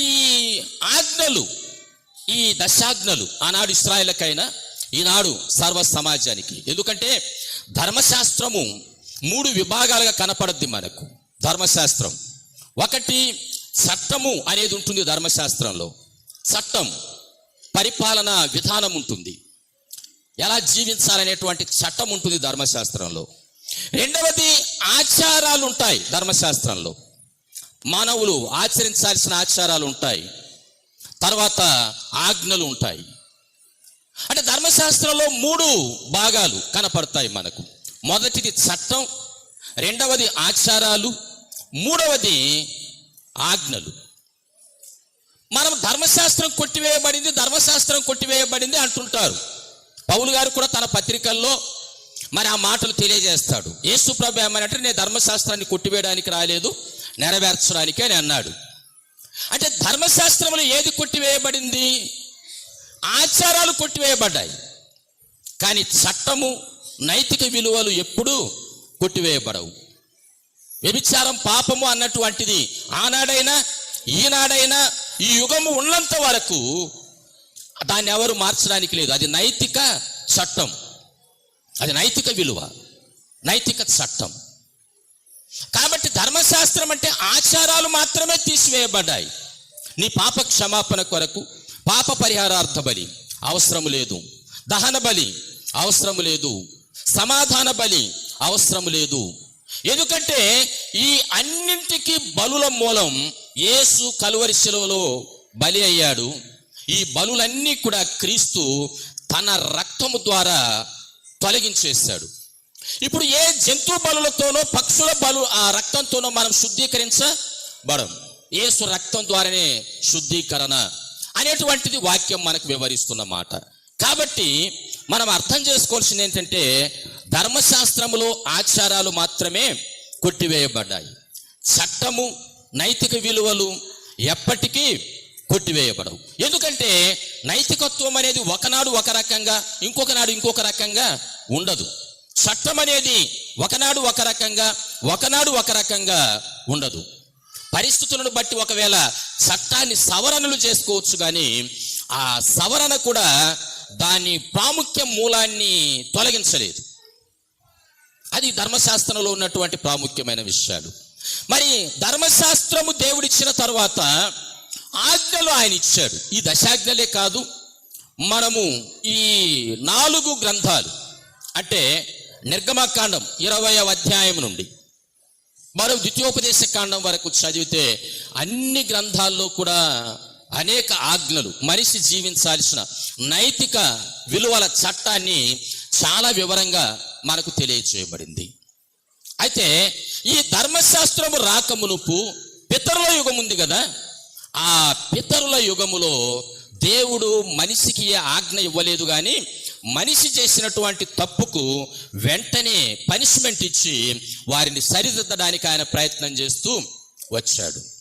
ఈ ఆజ్ఞలు ఈ దశాజ్ఞలు ఆనాడు ఇస్రాయలకైనా ఈనాడు సర్వ సమాజానికి. ఎందుకంటే ధర్మశాస్త్రము మూడు విభాగాలుగా కనపడద్ది మనకు. ధర్మశాస్త్రం. ఒకటి చట్టము అనేది ఉంటుంది ధర్మశాస్త్రంలో. చట్టం పరిపాలన విధానం ఉంటుంది. ఎలా జీవించాలనేటువంటి చట్టం ఉంటుంది ధర్మశాస్త్రంలో. రెండవది ఆచారాలు ఉంటాయి ధర్మశాస్త్రంలో. మానవులు ఆచరించాల్సిన ఆచారాలు ఉంటాయి. తర్వాత ఆజ్ఞలు ఉంటాయి. అంటే ధర్మశాస్త్రంలో మూడు భాగాలు కనపడతాయి మనకు. మొదటిది చట్టం రెండవది ఆచారాలు మూడవది ఆజ్ఞలు. మనం ధర్మశాస్త్రం కొట్టివేయబడింది ధర్మశాస్త్రం కొట్టివేయబడింది అంటుంటారు. పౌలు గారు కూడా తన పత్రికల్లో మరి ఆ మాటలు తెలియజేస్తాడు. యేసు ప్రభు అంటే నేను ధర్మశాస్త్రాన్ని కొట్టివేయడానికి రాలేదు. నెరవేర్చడానికి అని అన్నాడు. అంటే ధర్మశాస్త్రంలో ఏది కొట్టివేయబడింది? ఆచారాలు కొట్టివేయబడ్డాయి. కానీ చట్టము నైతిక విలువలు ఎప్పుడూ కొట్టివేయబడవు. వ్యభిచారం పాపము అన్నటువంటిది ఆనాడైనా ఈనాడైనా ఈ యుగము ఉన్నంత వరకు దాన్ని ఎవరు మార్చడానికి లేదు. అది నైతిక చట్టం. అది నైతిక విలువ. నైతిక చట్టం. ధర్మశాస్త్రం అంటే ఆచారాలు మాత్రమే తీసివేయబడ్డాయి. నీ పాప క్షమాపణ కొరకు పాప పరిహారార్థ బలి అవసరం లేదు. దహన బలి అవసరం లేదు. సమాధాన బలి అవసరం లేదు. ఎందుకంటే ఈ అన్నింటికి బలుల మూలం యేసు కలువరి శిలువలో బలి అయ్యాడు. ఈ బలులన్నీ కూడా క్రీస్తు తన రక్తము ద్వారా తొలగించేశాడు. ఇప్పుడు ఏ జంతు బలులతోనో పక్షుల బలు ఆ రక్తంతోనో మనం శుద్ధీకరించబడం యేసు రక్తం ద్వారానే శుద్ధీకరణ అనేటువంటిది వాక్యం మనకు వివరిస్తున్న మాట. కాబట్టి మనం అర్థం చేసుకోవాల్సింది ఏంటంటే ధర్మశాస్త్రములో ఆచారాలు మాత్రమే కొట్టివేయబడ్డాయి. చట్టము నైతిక విలువలు ఎప్పటికీ కొట్టివేయబడవు. ఎందుకంటే నైతికత్వం అనేది ఒకనాడు ఒక రకంగా ఇంకొక నాడు ఇంకొక రకంగా ఉండదు. చట్టం అనేది ఒకనాడు ఒక రకంగా ఒకనాడు ఒక రకంగా ఉండదు. పరిస్థితులను బట్టి ఒకవేళ చట్టాన్ని సవరణలు చేసుకోవచ్చు కానీ ఆ సవరణ కూడా దాని ప్రాముఖ్య మూలాన్ని తొలగించలేదు. అది ధర్మశాస్త్రంలో ఉన్నటువంటి ప్రాముఖ్యమైన విషయాలు. మరి ధర్మశాస్త్రము దేవుడిచ్చిన తర్వాత ఆజ్ఞలు ఆయన ఇచ్చాడు. ఈ దశాజ్ఞలే కాదు మనము ఈ నాలుగు గ్రంథాలు. అంటే నిర్గమకాండం ఇరవై అధ్యాయం నుండి. మరో ద్వితీయోపదేశ కాండం వరకు చదివితే అన్ని గ్రంథాల్లో కూడా అనేక ఆజ్ఞలు మనిషి జీవించాల్సిన నైతిక విలువల చట్టాన్ని చాలా వివరంగా మనకు తెలియచేయబడింది. అయితే ఈ ధర్మశాస్త్రము రాకమునుపు పితరుల యుగం ఉంది కదా ఆ పితరుల యుగములో దేవుడు మనిషికి ఆజ్ఞ ఇవ్వలేదు కానీ మనిషి చేసినటువంటి తప్పుకు వెంటనే పనిష్మెంట్ ఇచ్చి వారిని సరిదిద్దడానికి ఆయన ప్రయత్నం చేస్తూ వచ్చాడు.